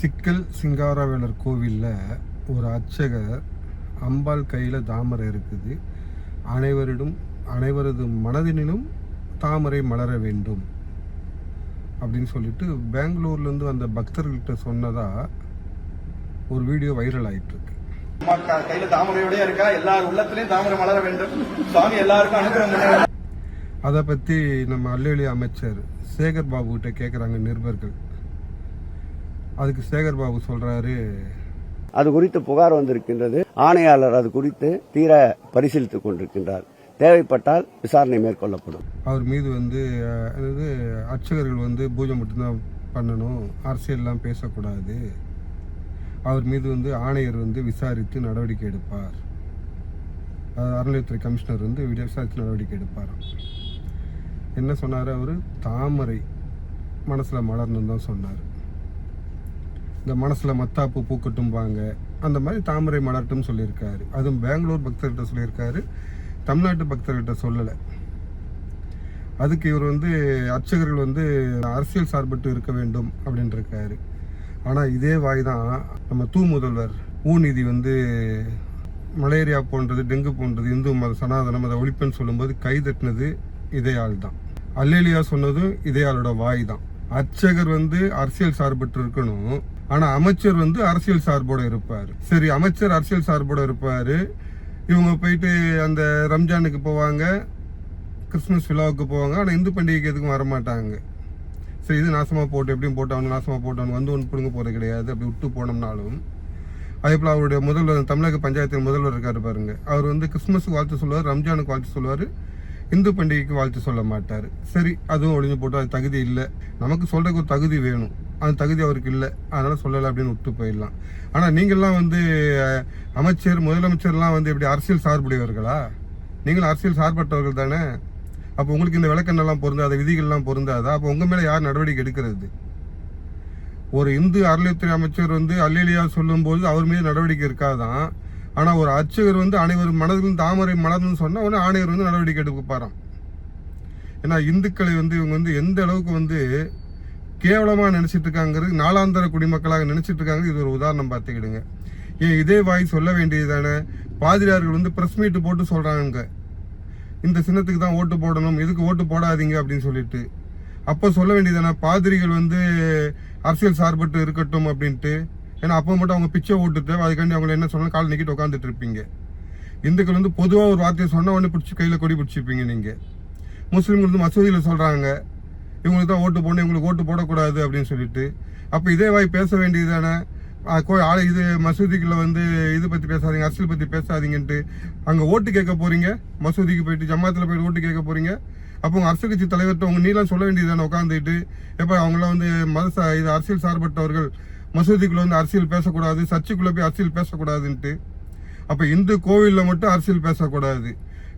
சிக்கல் சிங்காரவேலர் கோவிலில் ஒரு அர்ச்சகர் அம்பாள் கையில் தாமரை இருக்குது. அனைவரிடம் அனைவரது மனதினிலும் தாமரை மலர வேண்டும் அப்படின்னு சொல்லிட்டு பெங்களூர்லேருந்து வந்த பக்தர்கள்கிட்ட சொன்னதா ஒரு வீடியோ வைரல் ஆயிட்டு இருக்கு அம்மா க- கையில தாமரையோடய இருக்கா? எல்லார் உள்ளத்திலையும் தாமரை மலர வேண்டும். சுவாமி எல்லாருக்கும் அனுகிரகம். அதை பற்றி நம்ம அல்லேலி அமைச்சர் சேகர் பாபு கிட்ட கேட்குறாங்க நிருபர்கள். அதுக்கு சேகர் பாபு சொல்கிறாரு அது குறித்து புகார் வந்திருக்கின்றது. ஆணையாளர் அது குறித்து தீர பரிசீலித்துக் கொண்டிருக்கின்றார். தேவைப்பட்டால் விசாரணை மேற்கொள்ளப்படும். அவர் மீது வந்து அதாவது அர்ச்சகர்கள் வந்து பூஜை மட்டும்தான் பண்ணணும். அரசியல்லாம் பேசக்கூடாது. அவர் மீது வந்து ஆணையர் வந்து விசாரித்து நடவடிக்கை எடுப்பார். அறநிலையத்துறை கமிஷனர் வந்து விட- விசாரித்து நடவடிக்கை எடுப்பாராம் என்ன சொன்னார் அவர்? தாமரை மனசில் மலரணும்னு தான் சொன்னார். இந்த மனசில் மத்தாப்பு பூக்கட்டும்பாங்க. அந்த மாதிரி தாமரை மலர்ட்டும் சொல்லியிருக்காரு. அதுவும் பெங்களூர் பக்தர்கிட்ட சொல்லியிருக்காரு. தமிழ்நாட்டு பக்தர்கிட்ட சொல்லலை. அதுக்கு இவர் வந்து அர்ச்சகர்கள் வந்து அரசியல் சார்பட்டு இருக்க வேண்டும் அப்படின்னு இருக்காரு ஆனால் இதே வாய் தான் நம்ம தூ முதல்வர் ஊநீதி வந்து மலேரியா போன்றது டெங்கு போன்றது இந்து மத சனாதனம் அதை ஒழிப்புன்னு சொல்லும்போது கைதட்டினது இதே ஆள் தான் அல்லேலியா சொன்னதும் இதே ஆளோட வாய் தான் அர்ச்சகர் வந்து அரசியல் சார்பட்டு இருக்கணும். ஆனா அமைச்சர் வந்து அரசியல் சார்போட இருப்பார். சரி அமைச்சர் அரசியல் சார்போட இருப்பார். இவங்க போயிட்டு அந்த ரம்ஜானுக்கு போவாங்க. கிறிஸ்மஸ் விழாவுக்கு போவாங்க. ஆனால் இந்து பண்டிகைக்கு எதுக்கும் வரமாட்டாங்க. சரி இது நாசமாக போட்டு எப்படியும் போட்டவங்க நாசமாக போட்டவங்க வந்து ஒன்று பிடுங்க போகிறது கிடையாது. அப்படி விட்டு போனோம்னாலும். அதே போல் அவருடைய முதல்வர் தமிழக பஞ்சாயத்தின் முதல்வர் இருக்கார் பாருங்க. அவர் வந்து கிறிஸ்மஸுக்கு வாழ்த்து சொல்லுவார் ரம்ஜானுக்கு வாழ்த்து சொல்லுவார். இந்து பண்டிகைக்கு வாழ்த்து சொல்ல மாட்டார். சரி அதுவும் ஒழிஞ்சு போட்டு அது தகுதி இல்லை. நமக்கு சொல்கிறதுக்கு ஒரு தகுதி வேணும். அந்த தகுதி அவருக்கு இல்லை. அதனால் சொல்லலை அப்படின்னு விட்டு போயிடலாம். ஆனால் நீங்கள்லாம் வந்து அமைச்சர் முதலமைச்சர்லாம் வந்து எப்படி அரசியல் சார்புடையவர்களா? நீங்களும் அரசியல் சார்பற்றவர்கள் தானே? அப்போ உங்களுக்கு இந்த விளக்கெண்ணெல்லாம் பொருந்தாத? விதிகள்லாம் பொருந்தாதா? அப்போ உங்கள் மேலே யார் நடவடிக்கை எடுக்கிறது? ஒரு இந்து அறநிலையத்துறை அமைச்சர் வந்து அல்லேலியா சொல்லும்போது அவர் மீது நடவடிக்கை இருக்காதான் ஆனால் ஒரு அர்ச்சகர் வந்து அனைவரும் மனதிலும் தாமரை மலர்னு சொன்னால் உடனே ஆணையர் வந்து நடவடிக்கை எடுப்பாராம் ஏன்னா இந்துக்களை வந்து இவங்க வந்து எந்த அளவுக்கு வந்து கேவலமாக நினச்சிட்டு இருக்காங்கிறது நாளாந்தர குடிமக்களாக நினச்சிட்டு இருக்காங்க இது ஒரு உதாரணம் பார்த்துக்கிடுங்க. ஏன் இதே வாய் சொல்ல வேண்டியது தானே? பாதிரியார்கள் வந்து ப்ரெஸ் மீட் போட்டு சொல்கிறாங்க இந்த சின்னத்துக்கு தான் ஓட்டு போடணும் இதுக்கு ஓட்டு போடாதீங்க அப்படின்னு சொல்லிட்டு. அப்போ சொல்ல வேண்டியதானே பாதிரிகள் வந்து அரசியல் சார்பட்டு இருக்கட்டும் அப்படின்ட்டு. ஏன்னா அப்போ மட்டும் அவங்க பிச்சை ஓட்டுட்டு அதுக்காண்டி அவங்க என்ன சொன்னாலும் கால் நிக்கிட்டு உட்காந்துட்டு இருப்பீங்க. இந்துக்கள் வந்து பொதுவாக ஒரு வார்த்தையை சொன்ன உடனே பிடிச்சி கையில் கொடி பிடிச்சிப்பீங்க நீங்கள் முஸ்லீம்கள் வந்து மசூதியில் சொல்கிறாங்க இவங்களுக்கு தான் ஓட்டு போடணும் இவங்களுக்கு ஓட்டு போடக்கூடாது அப்படின்னு சொல்லிட்டு. அப்போ இதே வாய் பேச வேண்டியது தானே ஆளை இது மசூதிக்குள்ள வந்து இது பற்றி பேசாதீங்க அரசியல் பற்றி பேசாதீங்கன்ட்டு. அங்கே ஓட்டு கேட்க போறீங்க மசூதிக்கு போயிட்டு ஜமாத்தில் போயிட்டு ஓட்டு கேட்க போறீங்க. அப்போ உங்கள் அரசியல் கட்சி தலைவர்கிட்ட உங்கள் நீலாம் சொல்ல வேண்டியது தானே உட்காந்துட்டு எப்போ அவங்களாம் வந்து மத ச இது அரசியல் சார்பட்டவர்கள் மசூதிக்குள்ள வந்து அரசியல் பேசக்கூடாது சர்ச்சுக்குள்ள போய் அரசியல் பேசக்கூடாதுன்ட்டு. அப்போ இந்து கோவிலில் மட்டும் அரசியல் பேசக்கூடாது.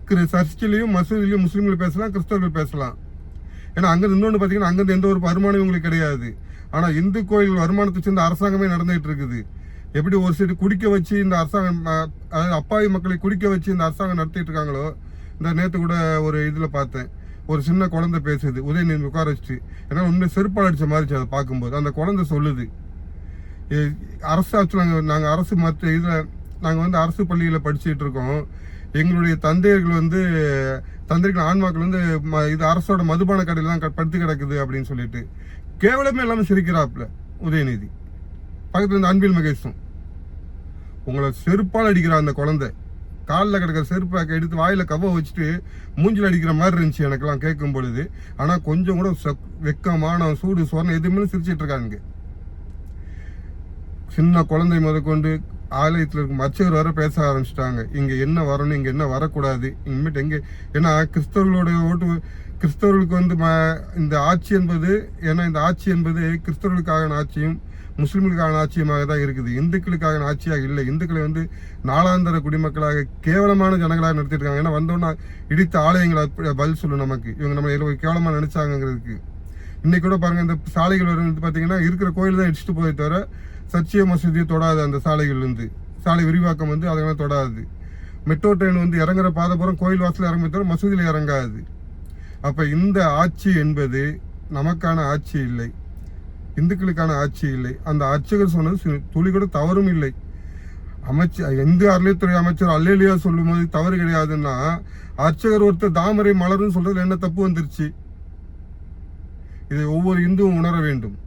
கிறி சர்ச்சிலையும் மசூதிலையும் முஸ்லீம்கள் பேசலாம் கிறிஸ்தவர்கள் பேசலாம். ஏன்னா அங்கே இன்னொன்று பார்த்தீங்கன்னா அங்கேருந்து எந்த ஒரு வருமானம் இவங்களுக்கு கிடையாது. ஆனால் இந்து கோயில் வருமானத்தை சேர்ந்த அரசாங்கமே நடந்துகிட்டு இருக்குது. எப்படி ஒரு சைடு குடிக்க வச்சு இந்த அரசாங்கம் அதாவது அப்பாவி மக்களை குடிக்க வச்சு இந்த அரசாங்கம் நடத்திட்டு இருக்காங்களோ இந்த நேற்று கூட ஒரு இதில் பார்த்தேன். ஒரு சின்ன குழந்தை பேசுது உதயநிதி உட்கார வச்சுட்டு ஏன்னா உண்மை செருப்பால் அடித்த மாதிரி அதை பார்க்கும்போது. அந்த குழந்தை சொல்லுது அரசு ஆட்சி நாங்கள் நாங்கள் அரசு மற்ற இதில் நாங்கள் வந்து அரசு பள்ளியில் படிச்சுட்டு இருக்கோம். எங்களுடைய தந்தையர்கள் வந்து தந்தைகள் ஆன்மாக்கள் வந்து ம- இது அரசோட மதுபான கடையில் தான் படுத்து கிடக்குது அப்படின்னு சொல்லிட்டு கேவலமே இல்லாமல் சிரிக்கிறாப்புல உதயநிதி. பக்கத்தில் இருந்து அன்பில் மகேஷும். உங்களை செருப்பால் அடிக்கிற அந்த குழந்தை காலில் கிடக்கிற செருப்பாக்க எடுத்து வாயில் கவ வச்சுட்டு மூஞ்சில் அடிக்கிற மாதிரி இருந்துச்சு எனக்கெல்லாம் கேட்கும் பொழுது. ஆனால் கொஞ்சம் கூட வெக்கமான சூடு சுவரணம் எதுவுமே சிரிச்சிட்டு இருக்காங்க சின்ன குழந்தை முதற்கொண்டு ஆலயத்தில் இருக்கும் அர்ச்சகர் வர பேச ஆரம்பிச்சிட்டாங்க. இங்கே என்ன வரணும் இங்கே என்ன வரக்கூடாது? இனிமேட்டு எங்கே ஏன்னா கிறிஸ்தவர்களுடைய ஓட்டு கிறிஸ்தவர்களுக்கு வந்து ம- இந்த ஆட்சி என்பது ஏன்னா இந்த ஆட்சி என்பது கிறிஸ்தவர்களுக்கான ஆட்சியும் முஸ்லீம்களுக்கான ஆட்சியுமாக தான் இருக்குது. இந்துக்களுக்கான ஆட்சியாக இல்லை. இந்துக்களை வந்து நாளாந்தர குடிமக்களாக கேவலமான ஜனங்களாக நடத்திருக்காங்க ஏன்னா வந்தோன்னா இடித்த ஆலயங்களை பதில் சொல்லும் நமக்கு. இவங்க நம்ம கேவலமாக கேவலமா நினைச்சாங்கிறதுக்கு இன்னைக்கு கூட பாருங்க இந்த சாலைகள் வந்து பார்த்தீங்கன்னா இருக்கிற கோயில் தான் இடிச்சுட்டு போய் தவிர சர்ச்சைய மசூதியை தொடாது அந்த சாலைகள் இருந்து சாலை விரிவாக்கம் வந்து அதெல்லாம் தொடாது. மெட்ரோ ட்ரெயின் வந்து இறங்குற பாதபுரம் கோயில் வாசல் இறங்க தவிர மசூதியில் இறங்காது. அப்போ இந்த ஆட்சி என்பது நமக்கான ஆட்சி இல்லை. இந்துக்களுக்கான ஆட்சி இல்லை. அந்த அர்ச்சகர் சொன்னது துளி கூட தவறும் இல்லை. அமைச்சர் எந்த அறநிலைத்துறை அமைச்சர் அல்லேலியா சொல்லும்போது தவறு கிடையாதுன்னா அர்ச்சகர் ஒருத்தர் தாமரை மலர்னு சொல்றதுல என்ன தப்பு வந்துருச்சு? இதை ஒவ்வொரு இந்துவும் உணர வேண்டும்.